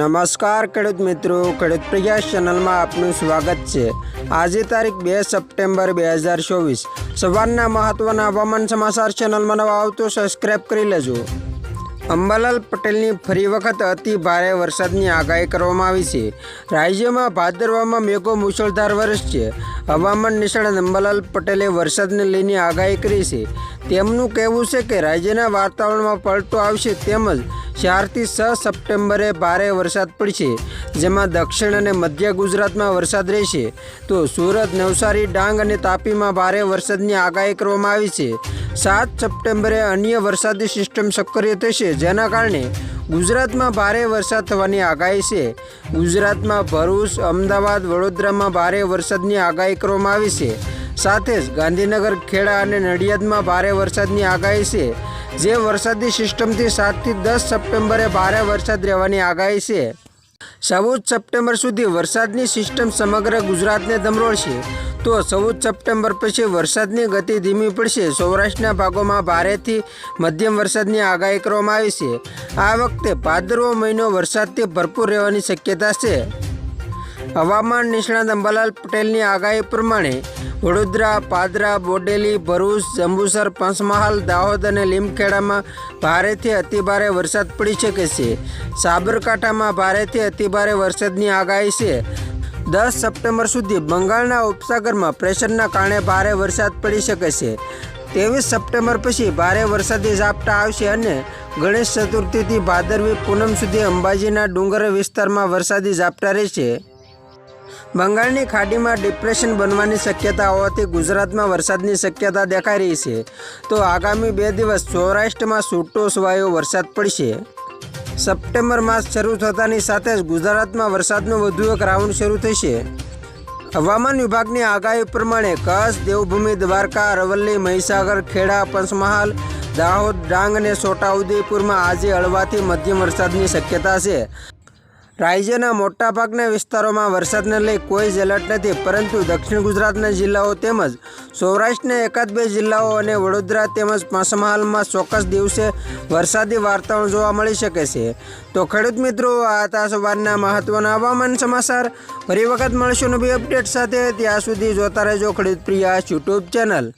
નમસ્કાર, ખેડૂત મિત્રો. ખેડૂત પ્રયાસ ચેનલમાં આપનું સ્વાગત છે. આજે તારીખ બે સપ્ટેમ્બર બે હજાર ચોવીસ. સવારના મહત્વના હવામાન સમાચાર ચેનલમાં નવા આવતો સબસ્ક્રાઇબ કરી લેજો. અંબાલાલ પટેલની ફરી વખત અતિ ભારે વરસાદની આગાહી કરવામાં આવી છે. રાજ્યમાં ભાદરવામાં મેઘો મુશળધાર વરસશે. હવામાન નિષ્ણાત અંબાલાલ પટેલે વરસાદને લઈને આગાહી કરી છે. તેમનું કહેવું છે કે રાજ્યના વાતાવરણમાં પલટો આવશે તેમજ ચારથી છ સપ્ટેમ્બરે ભારે વરસાદ પડશે, જેમાં દક્ષિણ અને મધ્ય ગુજરાતમાં વરસાદ રહેશે. તો સુરત, નવસારી, ડાંગ અને તાપીમાં ભારે વરસાદની આગાહી કરવામાં આવી છે. સાત સપ્ટેમ્બરે અન્ય વરસાદી સિસ્ટમ સક્રિય થશે, જેના કારણે ગુજરાતમાં ભારે વરસાદ થવાની આગાહી છે. ગુજરાતમાં ભરૂચ, અમદાવાદ, વડોદરામાં ભારે વરસાદની આગાહી કરવામાં આવી છે. સાથે જ ગાંધીનગર, ખેડા અને નડિયાદમાં ભારે વરસાદની આગાહી છે. જે વરસાદની સિસ્ટમથી સાતથી દસ સપ્ટેમ્બરે ભારે વરસાદ રહેવાની આગાહી છે. ચૌદ સપ્ટેમ્બર સુધી વરસાદની સિસ્ટમ સમગ્ર ગુજરાતને દમરોળશે તો ચૌદ સપ્ટેમ્બર પછી વરસાદની ગતિ ધીમી પડશે. સૌરાષ્ટ્રના ભાગોમાં ભારેથી મધ્યમ વરસાદની આગાહી કરવામાં આવી છે. આ વખતે ભાદરવો મહિનો વરસાદથી ભરપૂર રહેવાની શક્યતા છે. હવામાન નિષ્ણાત અંબાલાલ પટેલની આગાહી પ્રમાણે વડોદરા, પાદરા, બોડેલી, ભરૂચ, જંબુસર, પંચમહાલ, દાહોદ અને લીમખેડામાં ભારેથી અતિભારે વરસાદ પડી શકે છે. સાબરકાંઠામાં ભારેથી અતિભારે વરસાદની આગાહી છે. દસ સપ્ટેમ્બર સુધી બંગાળના ઉપસાગરમાં પ્રેશરના કારણે ભારે વરસાદ પડી શકે છે. ત્રેવીસ સપ્ટેમ્બર પછી ભારે વરસાદી ઝાપટા આવશે અને ગણેશ ચતુર્થીથી ભાદરવી પૂનમ સુધી અંબાજીના ડુંગર વિસ્તારમાં વરસાદી ઝાપટા રહેશે. બંગાળની ખાડીમાં ડિપ્રેશન બનવાની શક્યતા હોવાથી ગુજરાતમાં વરસાદની શક્યતા દેખાઈ રહી છે. તો આગામી બે દિવસ સૌરાષ્ટ્રમાં છૂટો છવાયો વરસાદ પડશે. સપ્ટેમ્બર માસ શરૂ થતાની સાથે જ ગુજરાતમાં વરસાદનો વધુ એક રાઉન્ડ શરૂ થશે. હવામાન વિભાગની આગાહી પ્રમાણે કચ્છ, દેવભૂમિ, દ્વારકા, અરવલ્લી, મહીસાગર, ખેડા, પંચમહાલ, દાહોદ, ડાંગ અને છોટાઉદેપુરમાં આજે હળવાથી મધ્યમ વરસાદની શક્યતા છે. રાજ્યના મોટાભાગના વિસ્તારોમાં વરસાદને લઈ કોઈ જ એલર્ટ નથી, પરંતુ દક્ષિણ ગુજરાતના જિલ્લાઓ તેમજ સૌરાષ્ટ્રના એકાદ બે જિલ્લાઓ અને વડોદરા તેમજ પંચમહાલમાં ચોક્કસ દિવસે વરસાદી વાર્તાઓ જોવા મળી શકે છે. તો ખેડૂત મિત્રો, આ હતા સવારના મહત્વના હવામાન સમાચાર. ફરી વખત મળશું નવી અપડેટ સાથે. ત્યાં સુધી જોતા રહેજો ખેડૂત પ્રિયા યુટ્યુબ ચેનલ.